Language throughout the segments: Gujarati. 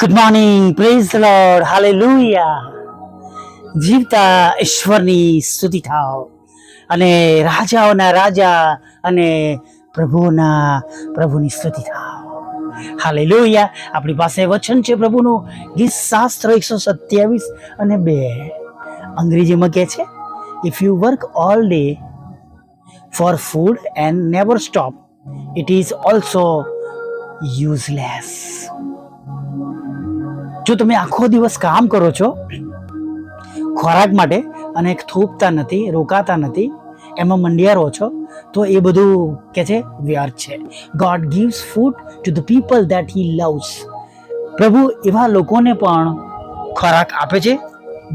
Good morning praise lord hallelujah જીવતા ઈશ્વરની સ્તુતિ થાવ અને રાજાઓના રાજા અને પ્રભુના પ્રભુની સ્તુતિ થાવ હાલેલુયા આપણી પાસે વચન છે પ્રભુનું. ગીત શાસ્ત્ર એકસો સત્યાવીસ અને બે. અંગ્રેજીમાં કહે છે if you work all day for food and never stop it is also useless જો તમે આખો દિવસ કામ કરો છો, ખોરાક માટે અને થોપતા નથી, રોકાતા નથી, એમાં મંડિયા રહો છો, તો એ બધું કે છે વ્યર્થ છે. God gives food to the people that he loves પ્રભુ એવા લોકોને પણ ખોરાક આપે છે,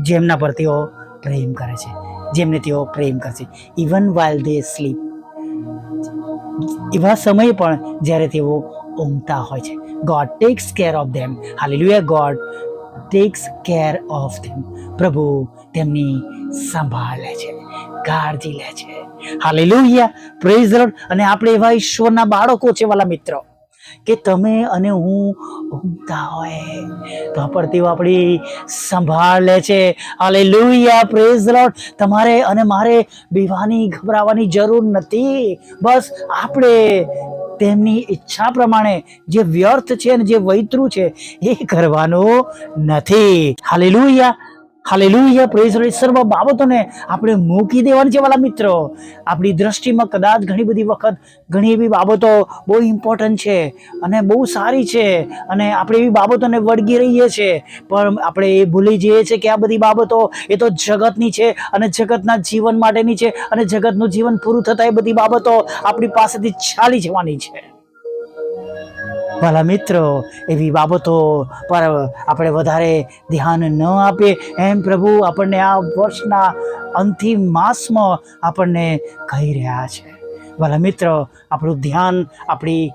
જેમના પર તેઓ પ્રેમ કરે છે, જેમને તેઓ પ્રેમ કરશે ઇવન વાઇલ દે સ્લીપ એવા સમયે પણ જ્યારે તેઓ ઊંઘતા હોય છે. God takes care of them hallelujah God takes care of them પ્રભુ તેમની સંભાળ લે છે કાળજી લે છે. હાલેલુયા પ્રેઝ લોર્ડ અને આપણે એવા ઈશ્વરના બાળકો છે વાલા મિત્રો, કે તમે અને હું ઊંઘતા હોય, તો પણ તેઓ આપણી સંભાળ લે છે. હાલેલુયા પ્રેઝ લોટ તમારે અને મારે બીવાની, ગભરાવાની જરૂર નથી. બસ આપણે તેમની ઈચ્છા પ્રમાણે જે વ્યર્થ છે અને જે વૈતરું છે એ કરવાનું નથી. હાલેલુયા. હાલેલુયા પ્રેઝ રોહિત સર્વ બાબતોને આપણે મૂકી દેવાની છે વાલા મિત્રો. આપણી દ્રષ્ટિમાં કદાચ ઘણી બધી વખત ઘણી એવી બાબતો બહુ ઇમ્પોર્ટન્ટ છે અને બહુ સારી છે અને આપણે એવી બાબતોને વળગી રહીએ છીએ પણ આપણે એ ભૂલી જઈએ છીએ કે આ બધી બાબતો એ તો જગતની છે અને જગતના જીવન માટેની છે અને જગતનું જીવન પૂરું થતાં એ બધી બાબતો આપણી પાસેથી ચાલી જવાની છે. ભલા મિત્રો, એવી બાબતો પર આપણે વધારે ધ્યાન ન આપીએ. એમ પ્રભુ આપણને આ વર્ષના અંતિમ માસમાં આપણને કહી રહ્યા છે. ભલા મિત્રો, આપણું ધ્યાન આપણી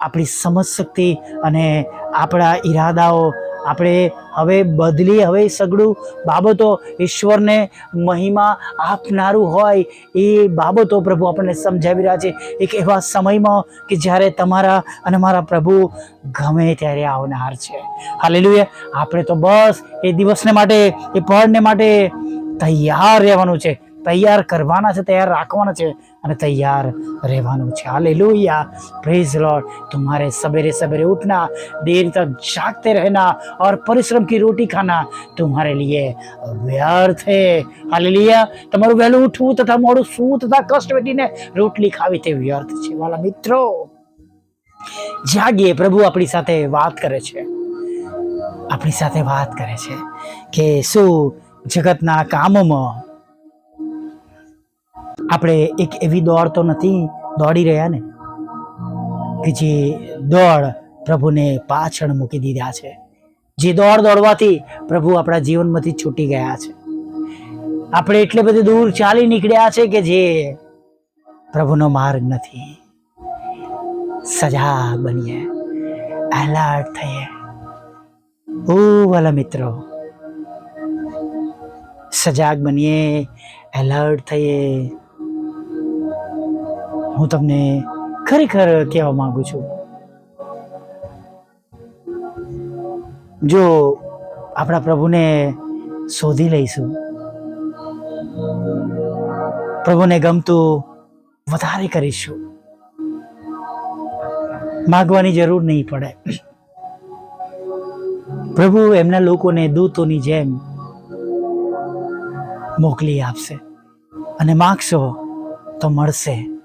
આપણી સમજ શક્તિ અને આપણા ઈરાદાઓ આપણે હવે બદલી હવે સગડું બાબતો ઈશ્વરને મહિમા આપનારું હોય એ બાબતો પ્રભુ આપણને સમજાવી રહ્યા છે. એક એવા સમયમાં કે જ્યારે તમારા અને મારા પ્રભુ ગમે ત્યારે આવનાર છે. હાલેલુયા. આપણે તો બસ એ દિવસને માટે, એ પળને માટે તૈયાર રહેવાનું છે. તૈયાર કરવાના છે, તૈયાર રાખવાના છે અને તૈયાર રહેવાનું છે. હાલે લોહિયા પ્રેઝ લોટ તમારે સવેરે સવેરે ઉઠના, દેર તક જાગતે રહેના ઓર પરિશ્રમ કી રોટી ખાના તુમ્હારે લીએ વ્યર્થ. હે હાલે લિયા તમારું વહેલું ઉઠવું તથા મોડું સૂવું તથા કષ્ટ વેટીને રોટલી ખાવી તે વ્યર્થ છે વાલા મિત્રો. જાગીએ. પ્રભુ આપણી સાથે વાત કરે છે. આપણી સાથે વાત કરે છે કે શું જગતના કામોમાં આપણે એક એવી દોડ તો નથી, દોડી રહ્યા ને, કે જે દોડ પ્રભુને પાછળ મૂકી દીધા છે. જે દોડ દોડવાથી પ્રભુ આપણા જીવનમાંથી છૂટી ગયા છે. આપણે એટલે બધે દૂર ચાલી નીકળ્યા છે કે જે પ્રભુનો માર્ગ નથી. સજાગ બનીએ. એલર્ટ થઈએ. ઓ વાલા મિત્રો, સજાગ બનીએ, એલર્ટ થઈએ. હું તમને ખરેખર કહેવા માંગુ છું. જો આપણા પ્રભુને શોધી લઈશું. પ્રભુને ગમતું વધારે કરીશું. માગવાની જરૂર નહીં પડે. પ્રભુ એમના લોકોને દૂતોની જેમ મોકલી આપશે અને માગશો તો મળશે.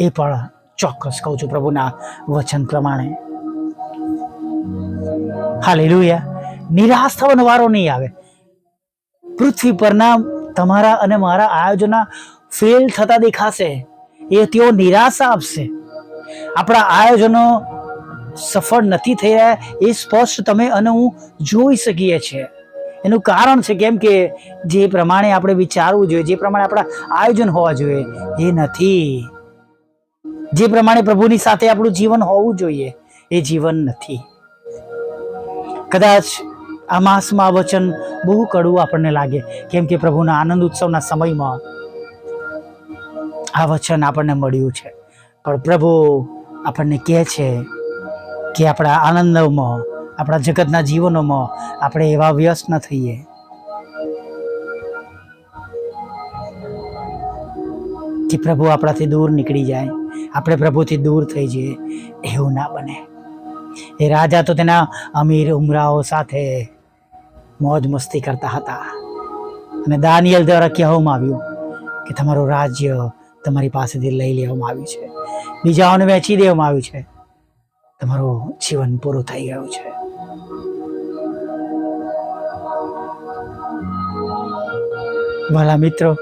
એ પણ ચોક્કસ કહું છું પ્રભુના વચન પ્રમાણે. હાલેલુયા. નિરાશ થવાનો વારો નહીં આવે. પૃથ્વી પરના તમારા અને મારા આયોજના ફેલ થતા દેખાશે. એ તેઓ નિરાશા આપશે. આપણા આયોજનો સફળ નથી થઈ રહ્યા એ સ્પષ્ટ તમે અને હું જોઈ શકીએ છીએ. એનું કારણ છે કેમ કે જે પ્રમાણે આપણે વિચારવું જોઈએ, જે પ્રમાણે આપણા આયોજન હોવા જોઈએ, એ નથી. જે પ્રમાણે પ્રભુની સાથે આપણું જીવન હોવું જોઈએ, એ જીવન નથી. કદાચ આ માસમાં વચન બહુ કડવું આપણને લાગે, કેમ કે પ્રભુના આનંદ ઉત્સવના સમયમાં આ વચન આપણને મળ્યું છે. પણ પ્રભુ આપણને કહે છે કે આપણા આનંદમાં, આપણા જગતના જીવનોમાં આપણે એવા વ્યસ્ત ન થઈએ. કે પ્રભુ આપણાથી દૂર નીકળી જાય. આપણે પ્રભુથી દૂર થઈ જઈએ, એવું ના બને. એ રાજા તો તેના અમીર ઉમરાઓ સાથે મોજ મસ્તી કરતા હતા. અને દાનિયલ દ્વારા કહેવામાં આવ્યું કે તમારું રાજ્ય તમારી પાસેથી લઈ લેવામાં આવ્યું છે. બીજાઓને વેચી દેવામાં આવ્યું છે. તમારું જીવન પૂરું થઈ ગયું છે. વાલા મિત્રો,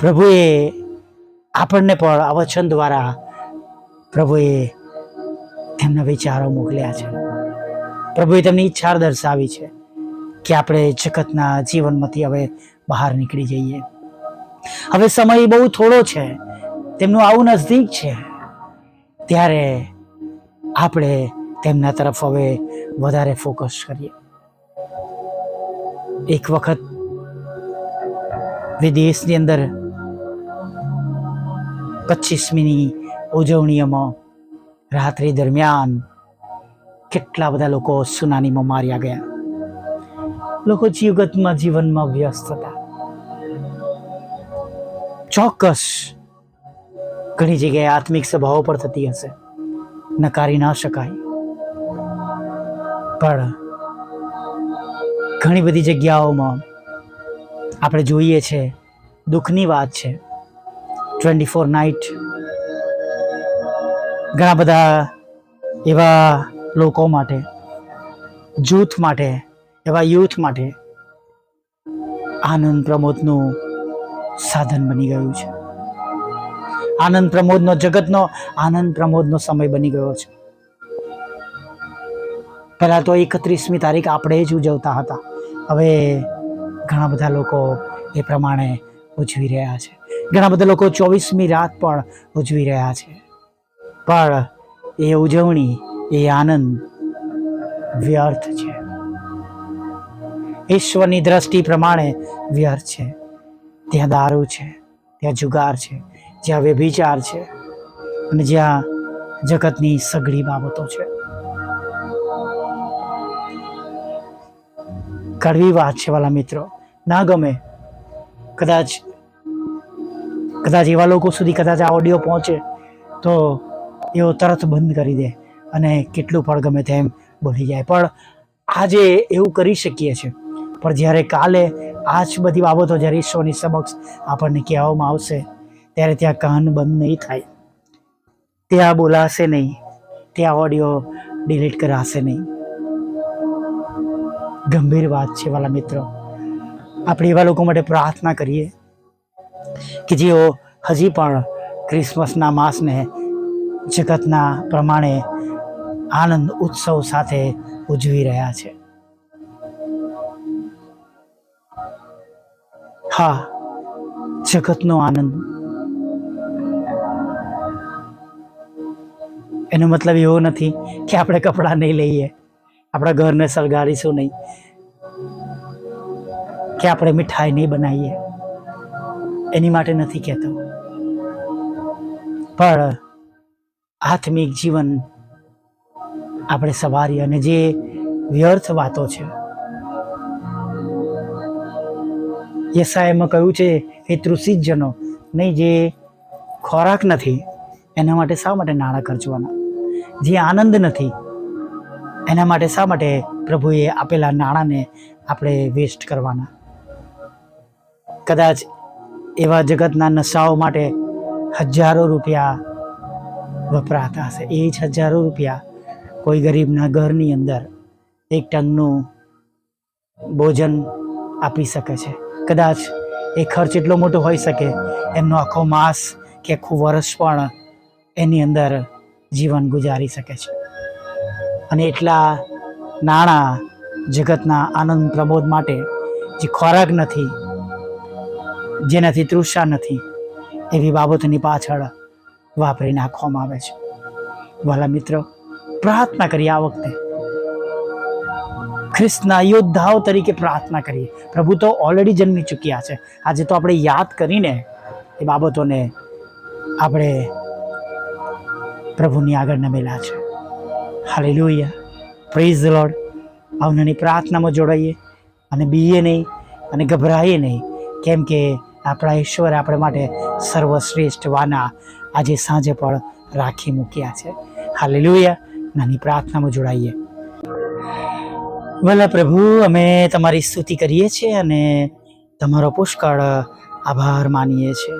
પ્રભુએ આપણને પણ આ વચન દ્વારા પ્રભુએ તેમના વિચારો મોકલ્યા છે. પ્રભુએ તેમની ઈચ્છા દર્શાવી છે કે આપણે જગતના જીવનમાંથી હવે બહાર નીકળી જઈએ. હવે સમય બહુ થોડો છે, તેમનું આવું નજદીક છે, ત્યારે આપણે તેમના તરફ હવે વધારે ફોકસ કરીએ. એક વખત વિદેશની અંદર પચીસમીની ઉજવણીઓમાં રાત્રિ દરમિયાન કેટલા બધા લોકો સુનાનીમાં માર્યા ગયા. લોકો જીવગતમાં જીવનમાં વ્યસ્ત હતા. ચોક્કસ ઘણી જગ્યાએ આત્મિક સભાઓ પણ થતી હશે. નકારી ના શકાય. પણ ઘણી બધી જગ્યાઓમાં આપણે જોઈએ છે, દુઃખની વાત છે. ટ્વેન્ટી ફોર નાઇટ ઘણા બધા એવા લોકો માટે, જૂથ માટે, એવા યુથ માટે આનંદ પ્રમોદનું સાધન બની ગયું છે. આનંદ પ્રમોદનો, જગતનો આનંદ પ્રમોદનો સમય બની ગયો છે. પહેલાં તો એકત્રીસમી તારીખ આપણે જ ઉજવતા હતા. હવે ઘણા બધા લોકો એ પ્રમાણે ઉજવી રહ્યા છે. ઘણા બધા લોકો ચોવીસમી રાત પણ ઉજવી રહ્યા છે. પણ એ ઉજવણી, એ આનંદ વ્યર્થ છે. ઈશ્વરની દ્રષ્ટિ પ્રમાણે વ્યર્થ છે. ત્યાં દારૂ છે, ત્યાં જુગાર છે, જ્યાં વ્યભિચાર છે અને જ્યાં જગતની સઘળી બાબતો છે. કડવી વાત છે વાલા મિત્રો. ના ગમે. કદાચ કદાચ એવા લોકો સુધી કદાચ આ ઓડિયો પહોંચે, તો એઓ તરત બંધ કરી દે અને કેટલું પણ ગમે તેમ બોલી જાય. પણ આજે એવું કરી શકીએ છીએ. પણ જ્યારે કાલે આ જ બધી બાબતો જ્યારે ઈશ્વરની સમક્ષ આપણને કહેવામાં આવશે, ત્યારે ત્યાં કાન બંધ નહીં થાય. ત્યાં બોલાશે નહીં. ત્યાં ઓડિયો ડિલીટ કરાશે નહીં. ગંભીર વાત છે વાલા મિત્રો. આપણે એવા લોકો માટે પ્રાર્થના કરીએ. કે જેઓ હજી પણ ક્રિસમસના માસને જગતના પ્રમાણે આનંદ ઉત્સવ સાથે ઉજવી રહ્યા છે. હા, જગતનો આનંદ. એનો મતલબ એવો નથી કે આપણે કપડાં નહીં લઈએ, આપણા ઘરને સળગાડીશું નહીં, કે આપણે મીઠાઈ નહીં બનાવીએ. એની માટે નથી કહેતો. પણ આત્મિક જીવન આપણે સવારી અને જે વ્યર્થ વાતો છે યસાયમાં કહ્યું છે એ તૃષિજનો, નહીં, જે ખોરાક નથી, એના માટે શા માટે નાણાં ખર્ચવાના? જે આનંદ નથી, એના માટે શા માટે પ્રભુએ આપેલા નાણાંને આપણે વેસ્ટ કરવાના? કદાચ એવા જગતના નશાઓ માટે હજારો રૂપિયા વપરાતા હશે. એ જ હજારો રૂપિયા કોઈ ગરીબના ઘરની અંદર એક ટંગનું ભોજન આપી શકે છે. કદાચ એ ખર્ચ એટલો મોટો હોઈ શકે, એમનો આખો માસ કે આખું વર્ષ પણ એની અંદર જીવન ગુજારી શકે છે. અને એટલા નાણાં જગતના આનંદ પ્રમોદ માટે જે ખોરાક નથી જેનાથી તૃષા નથી, એવી બાબતોની પાછળ વાપરી નાખવામાં આવે છે. વાલા મિત્રો, પ્રાર્થના કરીએ આ વખતે. ખ્રિસ્તના યોદ્ધાઓ તરીકે પ્રાર્થના કરીએ. પ્રભુ તો ઓલરેડી જન્મી ચૂક્યા છે. આજે તો આપણે યાદ કરીને એ બાબતોને આપણે પ્રભુની આગળ નમેલા છે. હાલેલુયા પ્રેઝ લોડ આવનાની પ્રાર્થનામાં જોડાઈએ અને બીએ નહીં અને ગભરાઈએ નહીં. કેમ કે આપણા ઈશ્વર આપણે માટે સર્વશ્રેષ્ઠ વાના આજે સાંજે પણ રાખી મૂક્યા છે. હાલેલુયા. નાની પ્રાર્થનામાં જોડાઈએ. ભલા પ્રભુ, અમે તમારી સ્તુતિ કરીએ છીએ અને તમારો પુષ્કળ આભાર માનીએ છીએ.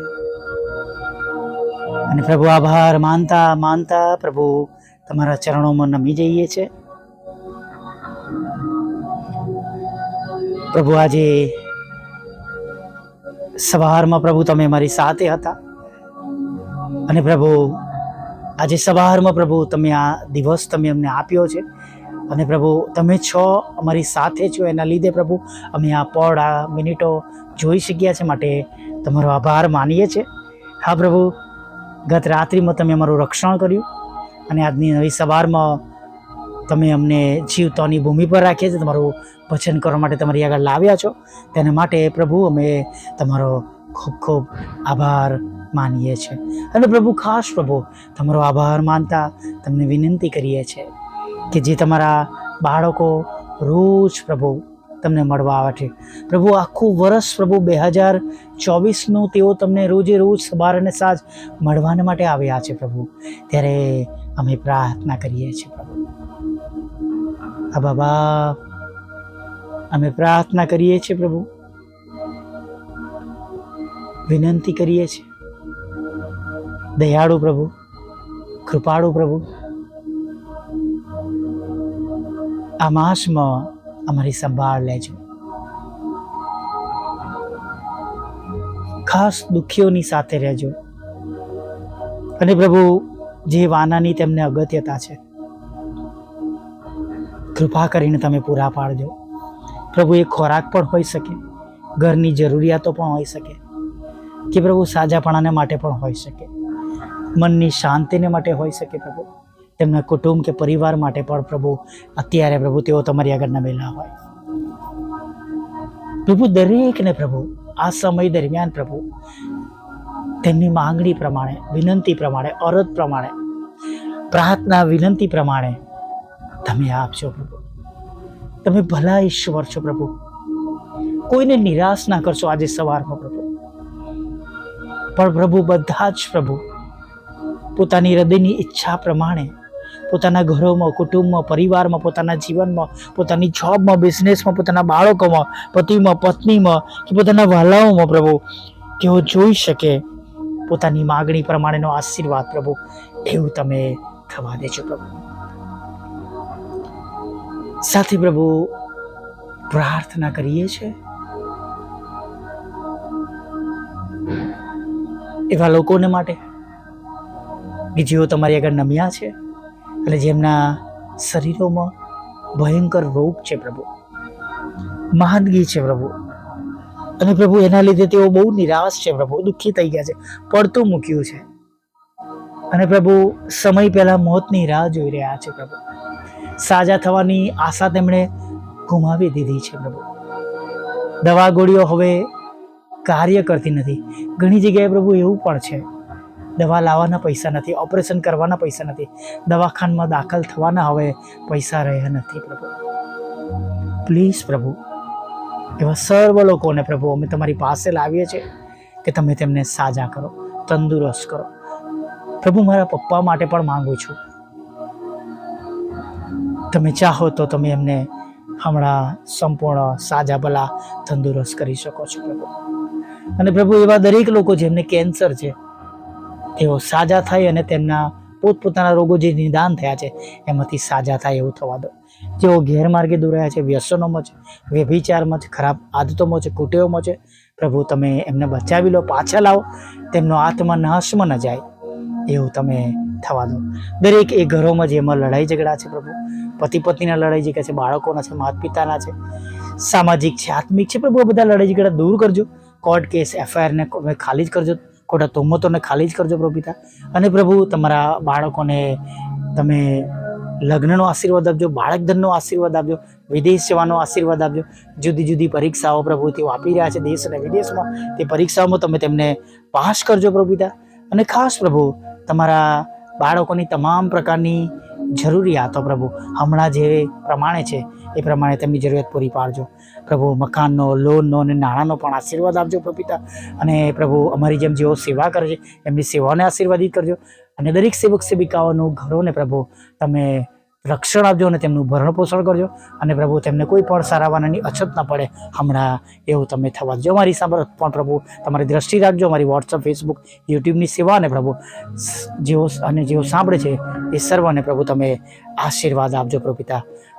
અને પ્રભુ, આભાર માનતા માનતા પ્રભુ તમારા ચરણોમાં નમી જઈએ છીએ. પ્રભુ, આજે સવારમાં પ્રભુ તમે મારી સાથે હતા. અને પ્રભુ, આજે સવારમાં પ્રભુ તમે આ દિવસ તમે અમને આપ્યો છે. અને પ્રભુ, તમે છો અમારી સાથે છો, એના લીધે પ્રભુ અમે આ પળ, આ મિનિટો જોઈ શક્યા છે માટે તમારો આભાર માનીએ છીએ હા પ્રભુ, ગત રાત્રિમાં તમે અમારું રક્ષણ કર્યું. અને આજની નવી સવારમાં તમે અમને જીવતાની ભૂમિ પર રાખીએ છીએ, તમારું વચન કરવા માટે તમારી આગળ લાવ્યા છો, તેના માટે પ્રભુ અમે તમારો ખૂબ ખૂબ આભાર માનીએ છીએ. અને પ્રભુ ખાસ પ્રભુ, તમારો આભાર માનતા તમને વિનંતી કરીએ છીએ કે જે તમારા બાળકો રોજ પ્રભુ તમને મળવા આવે છે. પ્રભુ, આખું વર્ષ પ્રભુ બે હજાર ચોવીસનું તેઓ તમને રોજે રોજ સવાર અને સાંજ મળવાને માટે આવ્યા છે પ્રભુ. ત્યારે અમે પ્રાર્થના કરીએ છીએ પ્રભુ. આ બાબા, અમે પ્રાર્થના કરીએ છીએ પ્રભુ. વિનંતી કરીએ છીએ. દયાળુ પ્રભુ, કૃપાળુ પ્રભુ. આ માસમાં અમારી સંભાળ લેજો. ખાસ દુઃખીઓની સાથે રહેજો. અને પ્રભુ, જે વાનાની તેમને અગત્યતા છે કૃપા કરીને તમે પૂરા પાડજો. પ્રભુ, એ ખોરાક પણ હોઈ શકે, ઘરની જરૂરિયાતો પણ હોઈ શકે, કે પ્રભુ, સાજાપણાને માટે પણ હોઈ શકે, મનની શાંતિને માટે હોઈ શકે પ્રભુ, તેમના કુટુંબ કે પરિવાર માટે પણ પ્રભુ, અત્યારે પ્રભુ, તેઓ તમારી આગળ નમેલા હોય. પ્રભુ, દરેકને પ્રભુ, આ સમય દરમિયાન પ્રભુ, તેમની માંગણી પ્રમાણે, વિનંતી પ્રમાણે, અરજ પ્રમાણે, પ્રાર્થના વિનંતી પ્રમાણે તમે આપજો પ્રભુ. તમે ભલા ઈશ્વર છો પ્રભુ. કોઈને નિરાશ ના કરશો આજે સવારમાં પ્રભુ. પણ પ્રભુ બધા જ પ્રભુ પોતાની હૃદયની ઈચ્છા પ્રમાણે, પોતાના ઘરોમાં, કુટુંબમાં, પરિવારમાં, પોતાના જીવનમાં, પોતાની જોબમાં, બિઝનેસમાં, પોતાના બાળકોમાં, પતિમાં, પત્નીમાં કે પોતાના વહાલાઓમાં પ્રભુ, તેઓ જોઈ શકે પોતાની માગણી પ્રમાણેનો આશીર્વાદ પ્રભુ. એવું તમે થવા દેજો પ્રભુ. સાથે પ્રભુ પ્રાર્થના કરીએ છીએ એવા લોકોને માટે કે જેઓ તમારી આગળ નમ્યા છે એટલે જેમના શરીરોમાં ભયંકર રોગ છે પ્રભુ. માંદગી છે પ્રભુ. અને પ્રભુ એના લીધે તેઓ બહુ નિરાશ છે પ્રભુ, દુઃખી થઈ ગયા છે, પડતું મૂક્યું છે. અને પ્રભુ સમય પહેલા મોતની રાહ જોઈ રહ્યા છે પ્રભુ. સાજા થવાની આશા તેમણે ગુમાવી દીધી છે પ્રભુ. દવા ગોળીઓ હવે કાર્ય કરતી નથી. ઘણી જગ્યાએ પ્રભુ એવું પણ છે. દવા લાવવાના પૈસા નથી, ઓપરેશન કરવાના પૈસા નથી. દવાખાનામાં દાખલ થવાના હવે પૈસા રહ્યા નથી પ્રભુ. પ્લીઝ પ્રભુ, એવા સર્વ લોકોને પ્રભુ અમે તમારી પાસે લાવીએ છીએ કે તમે તેમને સાજા કરો, તંદુરસ્ત કરો. પ્રભુ, મારા પપ્પા માટે પણ માંગુ છું. તમે ચાહો તો તમે એમને હમણાં સંપૂર્ણ સાજા ભલા તંદુરસ્ત કરી શકો છો પ્રભુ. અને પ્રભુ એવા દરેક લોકો જેમને કેન્સર છે, તેઓ સાજા થાય અને તેમના પોતપોતાના રોગો જે નિદાન થયા છે, એમાંથી સાજા થાય એવું થવા દો. જેઓ ગેરમાર્ગે દોરાયા છે, વ્યસનોમાં છે, વ્યભિચારમાં છે, ખરાબ આદતોમાં છે, કુટેવોમાં છે, પ્રભુ તમે એમને બચાવી લો, પાછા લાવો. તેમનો આત્મા નાશમાં ન જાય. એવું તમે થવા દો. દરેક એ ઘરોમાં જેમાં લડાઈ ઝઘડા છે પ્રભુ. પતિ પત્નીના લડાઈ ઝઘડા છે, બાળકોના છે માતા પિતાના છે, સામાજિક છે, આત્મિક છે પ્રભુ બધા લડાઈ ઝઘડા દૂર કરજો. કોર્ટ કેસ, એફઆઈઆરને ખાલી જ કરજો. ખોટા તોમતોને ખાલી જ કરજો પ્રભુ પિતા. અને પ્રભુ તમારા બાળકોને તમે લગ્નનો આશીર્વાદ આપજો બાળક ધનનો આશીર્વાદ આપજો, વિદેશ જવાનો આશીર્વાદ આપજો. જુદી જુદી પરીક્ષાઓ પ્રભુ તેઓ આપી રહ્યા છે દેશ અને વિદેશમાં. તે પરીક્ષાઓમાં તમે તેમને પાસ કરજો પ્રભુ પિતા. અને ખાસ પ્રભુ તમારા બાળકોની તમામ પ્રકારની જરૂરિયાતો પ્રભુ, હમણાં જે પ્રમાણે છે, એ પ્રમાણે તેમની જરૂરિયાત પૂરી પાડજો. પ્રભુ, મકાનનો, લોનનો અને નાણાંનો પણ આશીર્વાદ આપજો પ્રપિતા અને પ્રભુ, અમારી જેમ જેઓ સેવા કરે છે, એમની સેવાઓને આશીર્વાદિત કરજો. અને દરેક સેવક સેવિકાઓનું ઘરોને પ્રભુ, તમે રક્ષણ આપજો અને તેમનું ભરણ પોષણ કરજો. અને પ્રભુ, તેમને કોઈ પણ સારાવાનાની અછત ના પડે. હમણાં એવું તમે થવા દો. મારી સાંભળ પણ પ્રભુ, તમારી દ્રષ્ટિ રાખજો. મારી વોટ્સઅપ ફેસબુક યુટ્યુબની સેવા અને પ્રભુ, જેઓ અને જેઓ સાંભળે છે, એ સર્વને પ્રભુ તમે આશીર્વાદ આપજો પ્રભુ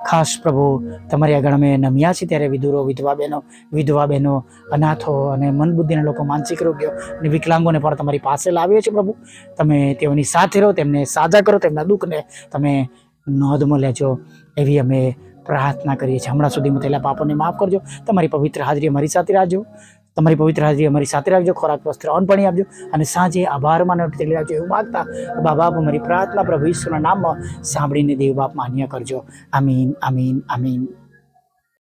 ખાસ પ્રભુ, તમારી આગળ અમે નમ્યા છીએ ત્યારે વિધુરો, વિધવા બહેનો વિધવા બહેનો, અનાથો અને મનબુદ્ધિના લોકો માનસિક રોગ્યો અને વિકલાંગોને પણ તમારી પાસે લાવીએ છીએ પ્રભુ. તમે તેઓની સાથે રહો, તેમને સાજા કરો, તેમના દુઃખને તમે નોંધમાં લેજો એવી અમે પ્રાર્થના કરીએ છીએ. હમણાં સુધીમાં થયેલા પાપોને માફ કરજો. તમારી પવિત્ર હાજરી અમારી સાથે રાખજો. તમારી પવિત્ર હાજરી અમારી સાથે રાખજો. ખોરાક વસ્ત્ર અન્ન પાણી આપજો અને સાંજે આભાર માનો તેલી રાખજો એવું માગતા બા બાપ અમારી પ્રાર્થના પ્રભુ ઈશ્વરના નામમાં સાંભળીને દેવ બાપ માન્ય કરજો. આમીન આમીન આમીન.